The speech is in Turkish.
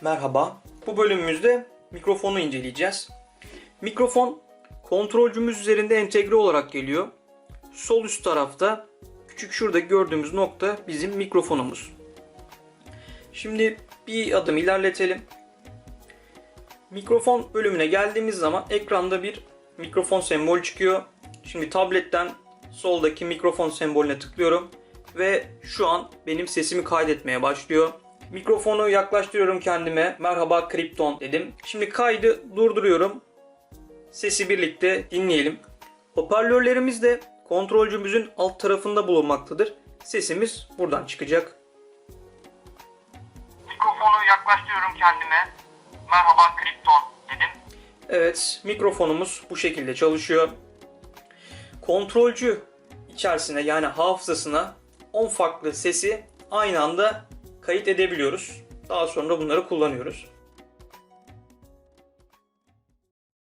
Merhaba. Bu bölümümüzde mikrofonu inceleyeceğiz. Mikrofon kontrolcümüz üzerinde entegre olarak geliyor. Sol üst tarafta küçük şurada gördüğümüz nokta bizim mikrofonumuz. Şimdi bir adım ilerletelim. Mikrofon bölümüne geldiğimiz zaman ekranda bir mikrofon sembolü çıkıyor. Şimdi tabletten soldaki mikrofon sembolüne tıklıyorum ve şu an benim sesimi kaydetmeye başlıyor. Mikrofonu yaklaştırıyorum kendime. Merhaba Krypton dedim. Şimdi kaydı durduruyorum. Sesi birlikte dinleyelim. Hoparlörlerimiz de kontrolcümüzün alt tarafında bulunmaktadır. Sesimiz buradan çıkacak. Mikrofonu yaklaştırıyorum kendime. Merhaba Krypton dedim. Evet, mikrofonumuz bu şekilde çalışıyor. Kontrolcü içerisine yani hafızasına 10 farklı sesi aynı anda kayıt edebiliyoruz. Daha sonra bunları kullanıyoruz.